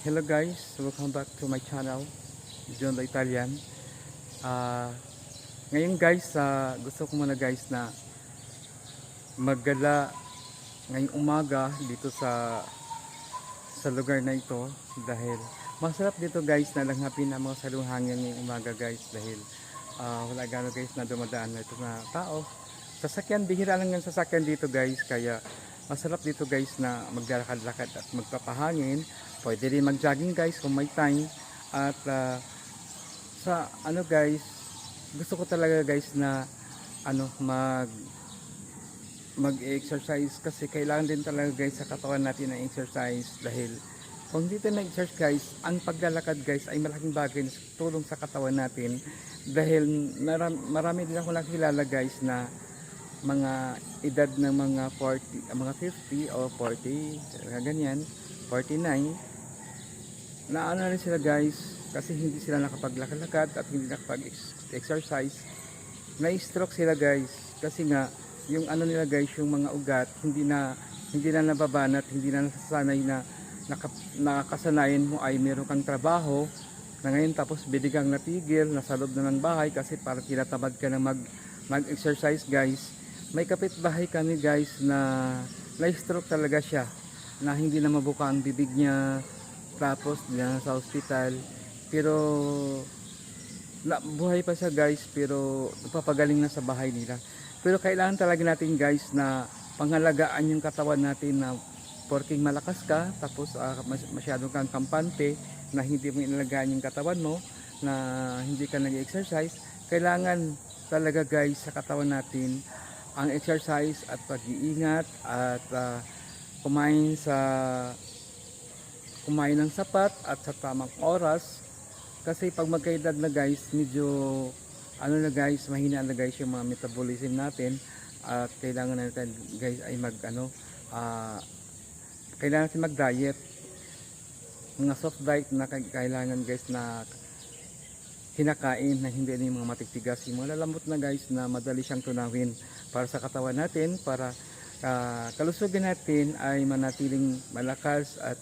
Hello guys, welcome back to my channel, John the Italian. Ah, ngayon guys, ah, gusto ko muna guys na maggala ngayong umaga dito sa sa lugar na ito dahil masarap dito guys na langhapin ang mga salong hangin ngayong umaga guys dahil ah, wala gano'n guys na dumadaan na ito na tao. Sasakyan, bihira lang yung sasakyan dito guys kaya masarap dito guys na maglalakad-lakad at magpapahangin. Pwede rin mag-jogging guys kung may time. At ah, sa ano guys, gusto ko talaga guys na ano mag mag-exercise kasi kailangan din talaga guys sa katawan natin ng exercise dahil kung tayo nag-exercise guys, ang paglalakad guys ay malaking bagay na tulong sa katawan natin dahil marami, marami din ako nakilala guys na mga edad ng mga 40, mga 50 o 40, mga ganyan, 49, na ano rin sila guys, kasi hindi sila nakapaglakad at hindi nakapag-exercise, na-stroke sila guys, kasi nga, yung ano nila guys, yung mga ugat, hindi na, hindi na nababanat, hindi na nasasanay na naka, nakakasanayan mo ay meron kang trabaho, na ngayon tapos bidigang natigil, nasa loob na ng bahay kasi parang tinatamad ka na mag, mag-exercise guys. May kapitbahay kami guys na na-stroke talaga siya na hindi na mabuka ang bibig niya. Tapos na sa hospital. Pero na, buhay pa siya guys pero napapagaling na sa bahay nila. Pero kailangan talaga natin guys na pangalagaan yung katawan natin na porking malakas ka tapos ah, mas- masyado kang kampante na hindi mo inalagaan yung katawan mo na hindi ka nag-exercise. Kailangan talaga guys sa katawan natin ang exercise at pag-iingat at ah, kumain sa kumain ng sapat at sa tamang oras. Kasi pag magkaedad na guys medyo ano na guys mahina na guys yung mga metabolism natin at kailangan natin guys ay mag ano ah, kailangan natin mag diet mga soft diet na kai- kailangan guys na kinakain na hindi na yung mga matigtigas yung mga lalambot na guys na madali siyang tunawin para sa katawan natin para ah, kalusugan natin ay manatiling malakas at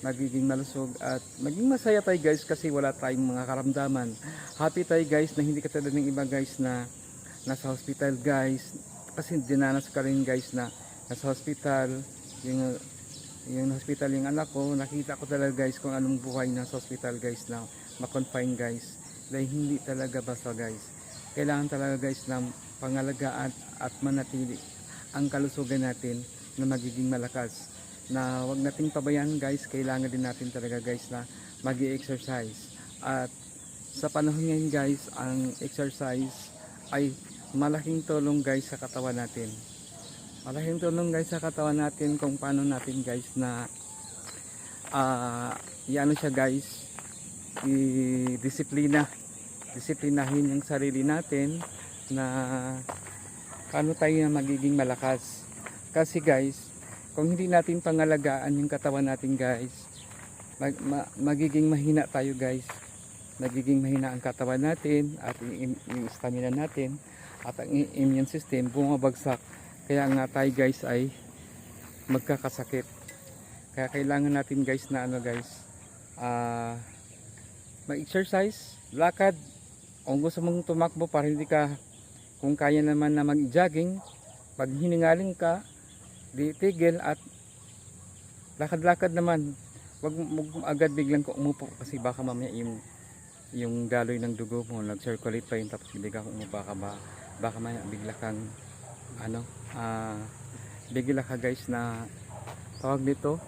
magiging malusog at maging masaya tayo guys kasi wala tayong mga karamdaman. Happy tayo guys na hindi katulad ng iba guys na nasa hospital guys. Kasi dinanas ka rin guys na nasa hospital. Yung yung hospital yung anak ko nakita ko talaga guys kung anong buhay nasa hospital guys na makonfine guys. Dahil hindi talaga basta guys kailangan talaga guys na pangalagaan at manatili ang kalusugan natin na magiging malakas. Na wag nating pabayaan guys. Kailangan din natin talaga guys na mag exercise at sa panahon ngayon guys ang exercise ay malaking tulong guys sa katawan natin. Malaking tulong guys sa katawan natin kung paano natin guys na ah iano siya guys i-disiplina disiplinahin yung sarili natin na paano tayo na magiging malakas. Kasi guys kung hindi natin pangalagaan yung katawan natin guys mag, ma- magiging mahina tayo guys. Nagiging mahina ang katawan natin at yung, yung stamina natin at ang immune system bumabagsak. Kaya nga tayo guys ay magkakasakit. Kaya kailangan natin guys na ano guys ah mag-exercise lakad kung gusto mong tumakbo para hindi ka kung kaya naman na mag-jogging pag hiningaling ka di tigil at lakad-lakad naman. Wag mo agad biglang ko umupo kasi baka mamaya yung yung daloy ng dugo mo nag-circulate pa yun tapos bigla kang umupo ka ba baka mamaya bigla kang ano ah bigla ka guys na tawag dito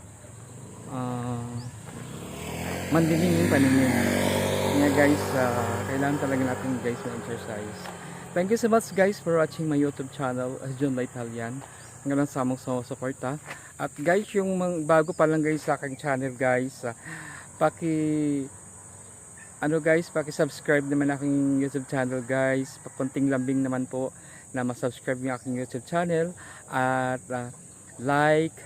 ah mandinig yung paningin nga guys ah, kailangan talaga natin guys na exercise. Thank you so much guys for watching my youtube channel as John Italian hanggang sa among sumusuporta. At guys yung bago pa lang guys sa aking channel guys ah, paki ano guys paki subscribe naman aking youtube channel guys. Papunting lambing naman po na masubscribe yung aking youtube channel. At ah, like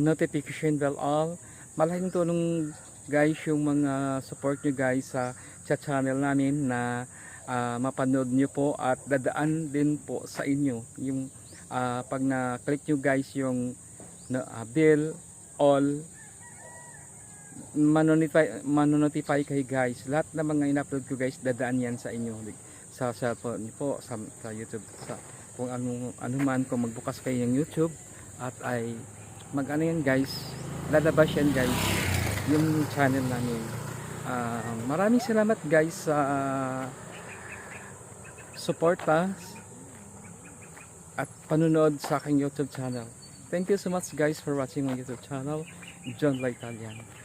notification bell all. Malaking tulong guys yung mga support nyo guys sa, sa channel namin na ah, mapanood nyo po at dadaan din po sa inyo yung ah, pag na click nyo guys yung na, ah, bell all manonotify, manonotify kay guys. Lahat ng mga in-upload ko guys, dadaan yan sa inyo. Sa cellphone niyo po, sa, sa YouTube. Sa, kung ano, ano man, kung magbukas kayo ng YouTube at ay mag ano yan guys, lalabas yan guys, yung channel namin. Ah, maraming salamat guys sa suporta at panunood sa aking YouTube channel. Thank you so much guys for watching my YouTube channel, John La Italian.